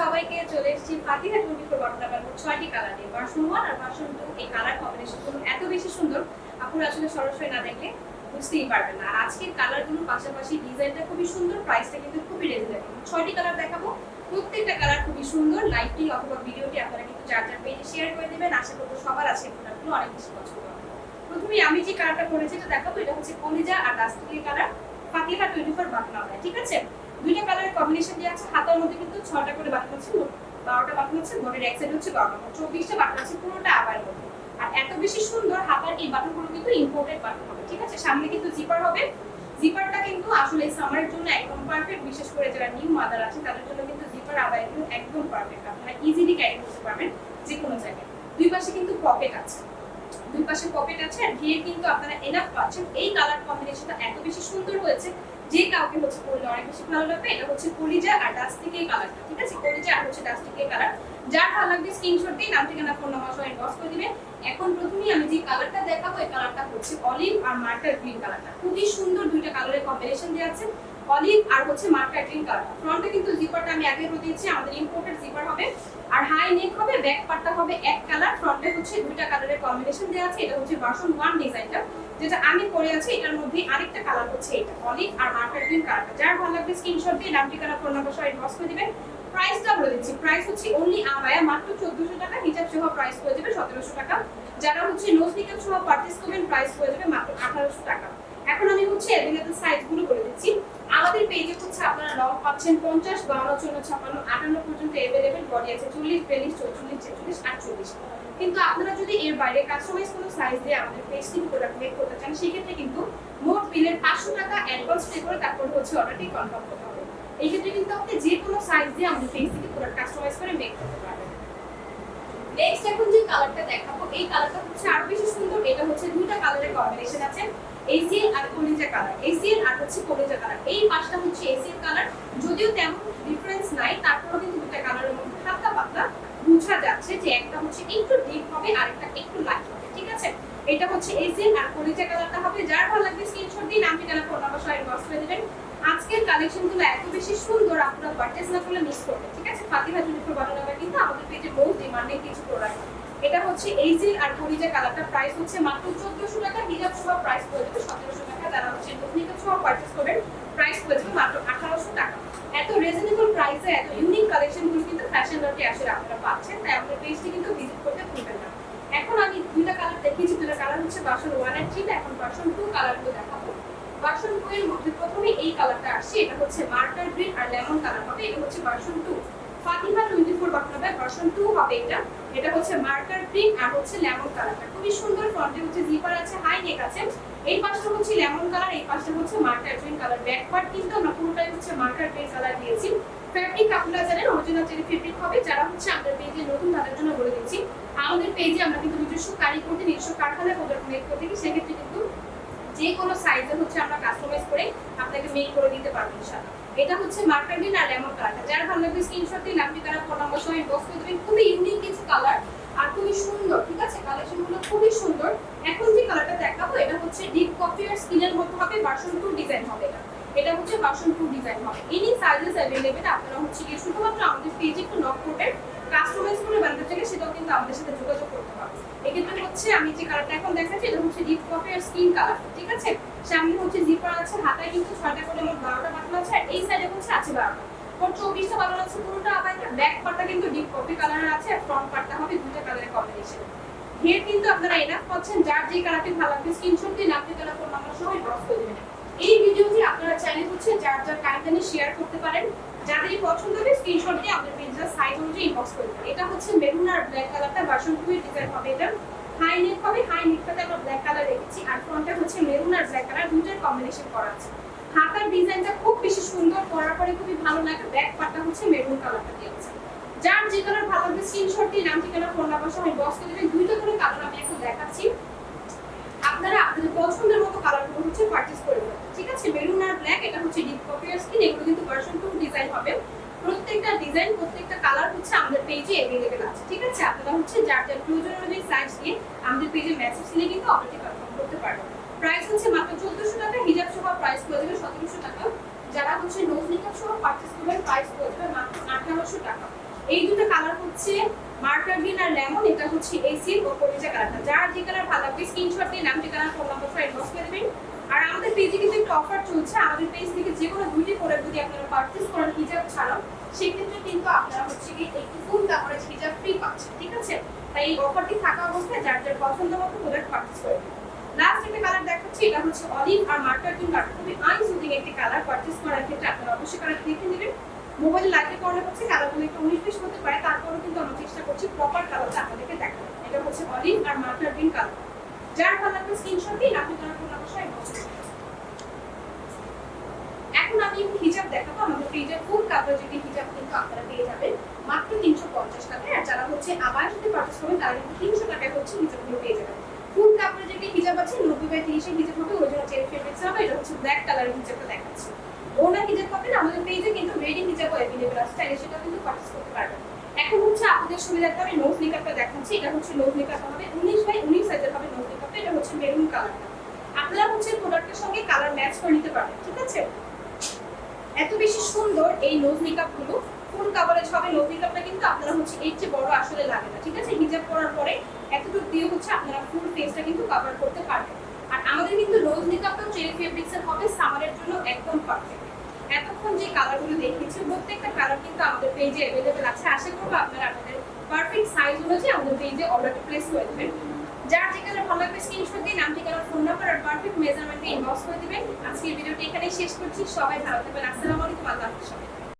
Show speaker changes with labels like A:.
A: সবাইকে চলে এসেছি ফাতিহা টোয়েন্টি ফোর নাম্বার ছয়টি কালার নিয়ে। ভার্সন ওয়ান আর ভার্সন টু এই কালার কম্বিনেশন এত বেশি সুন্দর আপনারা আসলে সরাসরি না দেখলে বুঝতেই পারবেন না। আর আজকের কালারগুলোর পাশাপাশি ডিজাইনটা খুবই সুন্দর প্রাইসটা কিন্তু খুবই রিজনেবল ছয়টি কালার দেখাবো, প্রত্যেকটা কালার খুবই সুন্দর লাইভটি অথবা ভিডিওটি আপনারা কিন্তু যার যার পেজে শেয়ার করে দেবেন। আশা করব সবার আছে প্রোডাক্টগুলো অনেক বেশি পছন্দ হবে। প্রথমে আমি যে কালারটা পরেছি এটা দেখাবো, এটা হচ্ছে কলিজা আর ডাস্টিকের কালার ফাতিহা টোয়েন্টি ফোর নাম্বার। ঠিক আছে? দুইটা কালারের কম্বিনেশন দিয়ে আছে, হাতার মধ্যে কিন্তু ছটা করে বাটন আছে বারোটা বাটন আছে, বোর্ডের এক সাইড হচ্ছে বারোটা চব্বিশটা বাটন আছে পুরোটা আবার আর এত বেশি সুন্দর হাতার এই বাটনগুলো কিন্তু ইম্পোর্টেড বাটন হবে, ঠিক আছে? সামনে কিন্তু জিপার হবে। জিপারটা কিন্তু আসলে সামারের জন্য একদম পারফেক্ট বিশেষ করে যারা নিউ মাদার আছে, তাদের জন্য কিন্তু জিপার আবাইগুলো একদম পারফেক্ট আপনারা ইজিলি ক্যারি করতে পারবেন যে কোনো জায়গায়। দুই পাশে কিন্তু পকেট আছে। দুই পাশে পকেট আছে, আর ঘিরে কিন্তু আপনারা এনাফ পাচ্ছেন। এই কালার কম্বিনেশনটা এত বেশি সুন্দর হয়েছে যে কাউকে হচ্ছে পরলে অনেক বেশি ভালো লাগবে, এটা হচ্ছে কলিজা আর ডাস্টিক কালারটা ঠিক আছে? কলিজা আর হচ্ছে ডাস্টিক কালার যার ভালো লাগবে স্ক্রিনশট দিয়ে নাম ঠিকানা ফোন নাম্বার সহ ইনবক্স করে দিবেন। এখন প্রথমেই আমি যে কালারটা দেখাবো, এই কালারটা হচ্ছে অলিভ আর মার্টার গ্রিন কালারটা খুবই সুন্দর দুইটা কালারের কম্বিনেশন দেওয়া আছে। অলিভ আর হচ্ছে গ্রিন কালার ফ্রন্টে কিন্তু জিপারটা আমি আগে দিয়েছি, আমাদের ইম্পোর্টেড জিপার হবে। আর হাই নেক হবে ব্যাক পার্টটা হবে এক কালার ফ্রন্টে হচ্ছে দুইটা কালারের কম্বিনেশন দেওয়া আছে, এটা হচ্ছে ভার্সন ওয়ান ডিজাইনটা যেটা আমি পরে আছি, এটার মধ্যে আরেকটা কালার হচ্ছে এটা, অলিভ আর গ্রিন কালারটা যার ভালো লাগবে স্ক্রিনশট দিয়ে নাম ঠিকানা ফোন নাম্বার সহ ইনবক্স করে দিবেন। প্রাইসটা বলে দিচ্ছি প্রাইস হচ্ছে অনলি আবায়া মাত্র চোদ্দশো টাকা হিজাব সহ প্রাইস হয়ে যাবে সতেরোশো টাকা। যারা হচ্ছে নোজ নিকাপ সহ পারচেস করবেন প্রাইস হয়ে যাবে মাত্র আঠারোশো টাকা। এখন আমি হচ্ছে অ্যাভেলেবল সাইজগুলো বলে দিচ্ছি আমাদের পেজে হচ্ছে আপনারা লং পাচ্ছেন পঞ্চাশ, বাউন্ন, চুয়ান্ন, ছাপ্পান্ন, আটান্ন পর্যন্ত অ্যাভেলেবেল বডি আছে, চল্লিশ, বিয়াল্লিশ, চৌচল্লিশ, ছেচল্লিশ, আটচল্লিশ। কিন্তু আপনারা যদি এর বাইরে কাস্টমাইজ কোনো সাইজ দিয়ে আমাদের পেজ প্রোডাক্ট মেক করতে চান, সেক্ষেত্রে কিন্তু মোট বিলের পাঁচশো টাকা অ্যাডভান্স পে করে তারপর হচ্ছে অর্ডারটি কনফার্ম করতে হবে। এই ক্ষেত্রে কিন্তু আপনি যে কোনো সাইজ দিয়ে আমাদের থেকে প্রোডাক্ট কাস্টমাইজ করে মেক করতে পারবেন। নেক্সট এখন যে কালারটা দেখাবো, এই কালারটা হচ্ছে আরও বেশি সুন্দর, এটা হচ্ছে দুইটা কালারের কম্বিনেশন আছে। এসিএল আর কলিজা কালার এসিএল আর হচ্ছে কলিজা কালার এই পাঁচটা হচ্ছে এসিএল কালার যদিও তেমন ডিফারেন্স নাই, তারপরেও কিন্তু দুইটা কালারের মধ্যে হালকা পাতলা বোঝা যাচ্ছে যে একটা হচ্ছে একটু ডিপ হবে আর একটা একটু লাইট হবে, ঠিক আছে? এটা হচ্ছে এসিএল আর কলিজা কালারটা হবে। যার ভালো লাগবে স্ক্রিনশট দিন নাম, ঠিকানা ফোন নাম্বার সহ ইনবক্স করে দিবেন। আজকের কালেকশনগুলো এত বেশি সুন্দর, আপনারা পারচেজ না করলে মিস করবেন, ঠিক আছে? ফাতিহা জুনিফর বানানো কিন্তু আমাদের পেজে মোস্ট ডিমান্ডিং কিছু প্রোডাক্ট এটা হচ্ছে এই যে আর কলিজা কালারটা প্রাইস হচ্ছে মাত্র চোদ্দশো টাকা। হিজাব সহ প্রাইস পড়ে যাবে সতেরোশো টাকা। যারা হচ্ছে টেকনিক্যাল সহ পারচেস করবেন প্রাইস পড়ে মাত্র আঠারোশো টাকা। এত রিজনেবল প্রাইসে এত ইউনিক কালেকশনগুলো কিন্তু ফ্যাশন ডটে আসলে আপনারা পাচ্ছেন। তাই আমাদের পেজটি কিন্তু ভিজিট করতে ভুলবেন না। এখন আমি দুইটা কালার দেখিয়েছি। দুটো কালার হচ্ছে ভার্সন ওয়ানের থ্রিটা এখন ভার্সন টু কালারগুলো দেখাবো। ভার্সন টু এর মধ্যে প্রথমে এই কালারটা আসছে। এটা হচ্ছে মার্কার গ্রিন আর লেমন কালার হবে। এটা হচ্ছে ভার্সন টু ভার্সন হবে এটা। এটা হচ্ছে মার্কার আর হচ্ছে লেমন কালারটা সুন্দর হচ্ছে জিপার আছে হাই নেক আছে। এই পাশটা হচ্ছে লেমন কালার এই পাশটা হচ্ছে মার্কার কালার ব্যাক পার্ট কিন্তু আমরা পুরোটাই হচ্ছে মার্কার গ্রিন কালার দিয়েছি। ফ্যাব্রিক আপনারা জানেন অরিজিনাল চেরি ফেব্রিক হবে, যারা হচ্ছে আমাদের পেজে নতুন, তাদের জন্য বলে দিচ্ছি। আমাদের পেজে আমরা কিন্তু নিজস্ব কারিগরদের, নিজস্ব কারখানায় প্রোডাক্ট মেক করে থাকি সেক্ষেত্রে যে কোনো সাইজে হচ্ছে আমরা কাস্টমাইজ করে আপনাকে মেক করে দিতে পারব ইনশাআল্লাহ। এটা হচ্ছে মার্কার গ্রিন আর লেমন কালারটা যার ভালো লাগবে স্ক্রিনশট দিন আপনি তারা ফোন নাম্বার সহ ইনবক্স করে দেবেন। খুবই ইউনিক কিছু কালার আর খুবই সুন্দর, ঠিক আছে? কালেকশনগুলো খুবই সুন্দর। এখন যে কালারটা দেখাবো, এটা হচ্ছে ডিপ কফি আর স্কিনের মতো হবে ভার্সন টু ডিজাইন হবে এটা। এটা হচ্ছে ভার্সন টু ডিজাইন হবে। এনি সাইজেস অ্যাভেলেবেল আপনারা হচ্ছে কি শুধুমাত্র আমাদের পেজে বানাতে চাইলে সেটাও কিন্তু আমাদের সাথে যোগাযোগ করতে হবে এক্ষেত্রে হচ্ছে আমি যে কালারটা এখন দেখাচ্ছি, এটা হচ্ছে ডিপ কফি আর স্কিন কালার ঠিক আছে? সামনে হচ্ছে জিপার আছে, হাতায় কিন্তু ছয়টা করে মোট বারোটা বাটন আছে, আর এই সাইডে হচ্ছে আছে বারোটা। মোট চব্বিশটা বাটন আছে পুরোটা, আবার ব্যাক পার্টটা কিন্তু ডিপ কফি কালারের আছে, আর ফ্রন্ট পার্টটা হবে দুইটা কালারের কম্বিনেশন হের কিন্তু আপনারা এনাফ পাচ্ছেন, যার যে কালারটি ভালো লাগবে স্ক্রিনশট দিন আপনি তারা ফোন নাম্বার সহ ইনবক্স করে দেবেন। এই ভিডিওটি আপনারা চাইলে হচ্ছে যার যার কাইন্ডলি শেয়ার করতে পারেন যাদেরই পছন্দ হবে স্ক্রিনশট দিয়ে আমাদের পেজের সাইজ অনুযায়ী ইনবক্স করে দেবেন। এটা হচ্ছে মেরুন আর ব্ল্যাক কালারটা ভার্সন টু ডিজাইন হবে এটা। হাই নেক হবে হাই নেকটাতে আমরা ব্ল্যাক কালার রেখেছি, আর ফ্রন্টে হচ্ছে মেরুন আর ব্ল্যাক কালার দুইটার কম্বিনেশন করা আছে। হাতার ডিজাইনটা খুব বেশি সুন্দর, পরার পরে খুবই ভালো লাগে ব্যাক পার্টটা হচ্ছে মেরুন কালারটা দিয়েছে। যার যে কালার ভালো লাগবে স্ক্রিনশট দিয়ে নাম, ঠিকানা ফোন নাম্বার সহ বক্স করে দেবেন। দুইটা করে কালার আমি এখন দেখাচ্ছি। আপনারা আপনাদের পছন্দের মতো কালারগুলো হচ্ছে পারচেজ করে নেবেন ঠিক আছে মেরুন আর ব্ল্যাক এটা হচ্ছে ডিপ কফি আর স্কিন এগুলো কিন্তু ভার্সন টু ডিজাইন হবে প্রত্যেকটা ডিজাইন প্রত্যেকটা কালার হচ্ছে অ্যাভেলেবেল আছে, ঠিক আছে? আপনারা হচ্ছে যার যার প্রয়োজন অনুযায়ী সাইজ আমাদের পেজে মেসেজ দিলে কিন্তু অর্ডারটি কনফার্ম করতে পারবেন। প্রাইস হচ্ছে মাত্র চোদ্দশো টাকা, হিজাব সহ প্রাইস পড়ে যাবে সতেরোশো টাকা। যারা হচ্ছে নোজ নিকাপ সহ পারচেস করবেন প্রাইস পড়ে যাবে মাত্র আঠারো ষোলোশো টাকা। এই দুটো কালার হচ্ছে মার্কার গ্রিন আর লেমন এটা হচ্ছে এসি ও কলিজা কালারটা যার যে কালার ভালো লাগবে স্ক্রিনশট দিয়ে নাম, ঠিকানা ফোন নাম্বার সহ ইনবক্স করে দেবেন। আর আমাদের পেজে কিন্তু একটা অফার চলছে। আমাদের পেজ থেকে যে কোনো দুইটি প্রোডাক্ট যদি আপনারা পারচেজ করেন হিজাব ছাড়াও, সেক্ষেত্রে কিন্তু আপনারা হচ্ছে কি একটি ফুল কাভারেজ হিজাব ফ্রি পাচ্ছেন ঠিক আছে তাই এই অফারটি থাকা অবস্থায় যার যার পছন্দ মতো প্রোডাক্ট পারচেজ করে লাস্ট একটা কালার দেখাচ্ছি, এটা হচ্ছে অলিভ আর মার্কার কালার খুবই আই সুদিং একটি কালার পারচেজ করার ক্ষেত্রে আপনারা অবশ্যই কালারটি দেখে নেবেন। মোবাইল লাইভে করলে হচ্ছে কালারগুলো একটু উনিশ বিশ হতে পারে, তারপরেও কিন্তু আমরা চেষ্টা করছি প্রপার কালারটা আপনাদেরকে দেখানো এটা হচ্ছে অলিভ আর মার্কার গ্রিন কালার যার লাগবে স্ক্রিনশট দিন, আপনি তার করে দেবেন। এখন আমি হিজাব দেখাবো, আমাদের পেজে ফুল কাভারেজ একটি হিজাব কিন্তু আপনারা পেয়ে যাবেন, মাত্র তিনশো পঞ্চাশ টাকায়। হচ্ছে, আবার যদি পারচেস করবেন তারা কিন্তু তিনশো টাকায় হচ্ছে হিজাবগুলো পেয়ে যাবেন। ফুল কাভারেজ একটি হিজাব আছে, নব্বই বাই তিরিশের হিজাব হবে, ওই জন্য চেরি ফেব্রিক্স হবে এটা হচ্ছে ব্ল্যাক কালারের হিজাবটা দেখাচ্ছি। ওনার হিজাব পাবেন, আমাদের পেজে কিন্তু রেডি হিজাবও অ্যাভেলেবল আছে, চাইলে সেটা কিন্তু পারচেস করতে পারবেন। এখন হচ্ছে আপনাদের সুবিধার্থে আমি নোজ মেকআপটা দেখাচ্ছি, এটা হচ্ছে নোজ মেকআপ হবে, উনিশ বাই উনিশ সাইজের হবে নোজ মেকআপটা এটা হচ্ছে মেরুন কালারটা আপনারা হচ্ছে প্রোডাক্টের সঙ্গে কালার ম্যাচ করে নিতে পারবেন, ঠিক আছে? এত বেশি সুন্দর এই নোজ মেকআপগুলো ফুল কাভারেজ হবে নোজ মেকআপটা কিন্তু আপনারা হচ্ছে এর চেয়ে বড় আসলে লাগে না, ঠিক আছে? হিজাব পরার পরে এতটুকু দিয়ে হচ্ছে আপনারা ফুল ফেসটা কিন্তু কভার করতে পারবেন। আর আমাদের কিন্তু নোজ মেকআপটাও চেরি ফেব্রিক্স এর হবে সামারের জন্য একদম পারফেক্ট এতক্ষণ যে কালারগুলো দেখিয়েছি, প্রত্যেকটা কালার কিন্তু আমাদের পেজে অ্যাভেলেবেল আছে। আশা করব আপনারা আপনাদের পারফেক্ট সাইজ অনুযায়ী আমাদের পেজে অর্ডারটা প্লেস করে দেবেন। যার যে কালার ভালো লাগবে স্ক্রিনশট দিয়ে নাম, ঠিকানা ফোন নাম্বার আর পারফেক্ট মেজারমেন্টে ইনবক্স করে দিবেন। আজকের ভিডিওটি এখানেই শেষ করছি। সবাই ভালো থাকবেন। আসসালামু আলাইকুম। আল্লাহ হাফেজ